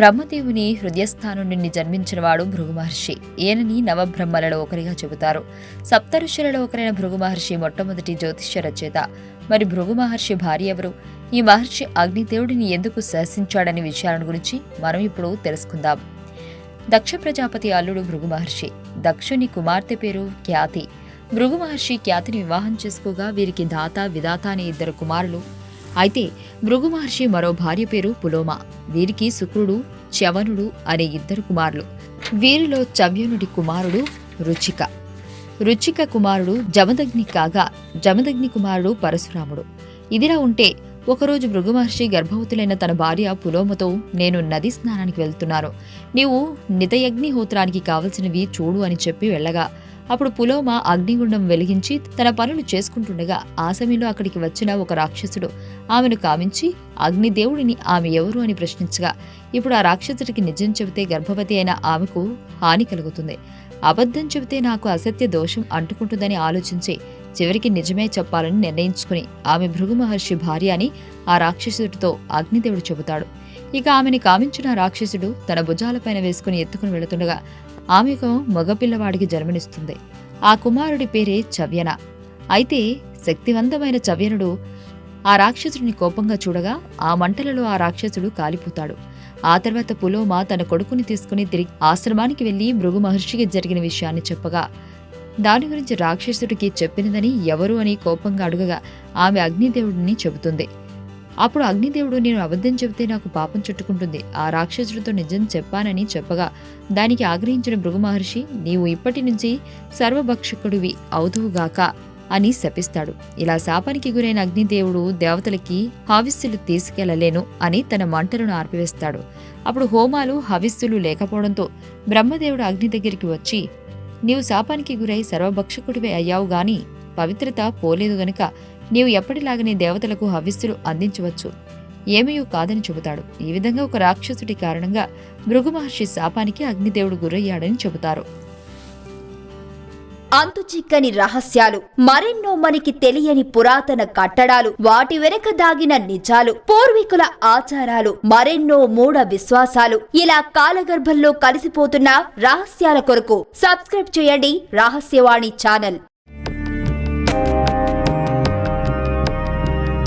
బ్రహ్మదేవుని హృదయస్థానం నుండి జన్మించినవాడు భృగు మహర్షి ఈయనని నవబ్రహ్మలలో ఒకరిగా చెబుతారు. సప్తఋషులలో ఒకరైన భృగు మహర్షి మొట్టమొదటి జ్యోతిష్య రచయిత. మరి భృగు మహర్షి భార్య ఎవరు? ఈ మహర్షి అగ్నిదేవుడిని ఎందుకు శాసించాడనే విషయాలను గురించి మనం ఇప్పుడు తెలుసుకుందాం. దక్ష ప్రజాపతి అల్లుడు భృగు మహర్షి దక్షుని కుమార్తె పేరు ఖ్యాతి. భృగు మహర్షి ఖ్యాతిని వివాహం చేసుకోగా వీరికి దాత విధాత అనే ఇద్దరు కుమారులు అయితే భృగు మహర్షి మరో భార్య పేరు పులోమ. వీరికి శుక్రుడు చవనుడు అనే ఇద్దరు కుమారులు. వీరిలో చవ్యనుడి కుమారుడు రుచిక. రుచిక కుమారుడు జమదగ్ని కాగా జమదగ్ని కుమారుడు పరశురాముడు. ఇదిలా ఉంటే ఒకరోజు భృగు మహర్షి గర్భవతులైన తన భార్య పులోమతో నేను నది స్నానానికి వెళ్తున్నాను. నీవు నితయగ్నిహోత్రానికి కావలసినవి చూడు అని చెప్పి వెళ్ళగా అప్పుడు పులోమ అగ్నిగుండం వెలిగించి తన పనులు చేసుకుంటుండగా ఆ సమయంలో అక్కడికి వచ్చిన ఒక రాక్షసుడు ఆమెను కామించి అగ్నిదేవుడిని ఆమె ఎవరు అని ప్రశ్నించగా ఇప్పుడు ఆ రాక్షసుడికి నిజం చెబితే గర్భవతి అయిన ఆమెకు హాని కలుగుతుంది. అబద్ధం చెబితే నాకు అసత్య దోషం అంటుకుంటుందని ఆలోచించి చివరికి నిజమే చెప్పాలని నిర్ణయించుకుని ఆమె భృగు మహర్షి భార్య అని ఆ రాక్షసుడితో అగ్నిదేవుడు చెబుతాడు. ఇక ఆమెని కామించిన రాక్షసుడు తన భుజాలపైన వేసుకుని ఎత్తుకుని వెళుతుండగా ఆమెకు మగపిల్లవాడికి జన్మనిస్తుంది. ఆ కుమారుడి పేరే చవ్యన. అయితే శక్తివంతమైన చవ్యనుడు ఆ రాక్షసుడిని కోపంగా చూడగా ఆ మంటలలో ఆ రాక్షసుడు కాలిపోతాడు. ఆ తర్వాత పులోమ తన కొడుకుని తీసుకుని తిరిగి ఆశ్రమానికి వెళ్ళి మృగు మహర్షికి జరిగిన విషయాన్ని చెప్పగా దాని గురించి రాక్షసుడికి చెప్పినదని ఎవరు అని కోపంగా అడుగగా ఆమె అగ్నిదేవుడిని చెబుతుంది. అప్పుడు అగ్నిదేవుడు నేను అబద్ధం చెబితే నాకు పాపం చుట్టుకుంటుంది. ఆ రాక్షసుడితో నిజం చెప్పానని చెప్పగా దానికి ఆగ్రహించిన భృగు మహర్షి నీవు ఇప్పటి నుంచి సర్వభక్షకుడివి అవుదువుగాక అని శపిస్తాడు. ఇలా శాపానికి గురైన అగ్నిదేవుడు దేవతలకి హవిస్సులు తీసుకెళ్ళలేను అని తన మంటలను ఆర్పివేస్తాడు. అప్పుడు హోమాలు హవిస్సులు లేకపోవడంతో బ్రహ్మదేవుడు అగ్ని దగ్గరికి వచ్చి నీవు శాపానికి గురై సర్వభక్షకుడివే అయ్యావు గాని పవిత్రత పోలేదు గనుక నీవు ఎప్పటిలాగనే దేవతలకు హవిస్సులు అందించవచ్చు. ఏమయో కాదని చెబుతాడు. ఈ విధంగా ఒక రాక్షసుడి కారణంగా భృగు మహర్షి శాపానికి అగ్నిదేవుడు గురయ్యాడని చెబుతారు. అంతు చిక్కని రహస్యాలు మరెన్నో మనకి తెలియని పురాతన కట్టడాలు వాటి వెనక దాగిన నిజాలు పూర్వీకుల ఆచారాలు మరెన్నో మూఢ విశ్వాసాలు ఇలా కాలగర్భంలో కలిసిపోతున్న రహస్యాల కొరకు సబ్స్క్రైబ్ చేయండి రహస్యవాణి ఛానల్.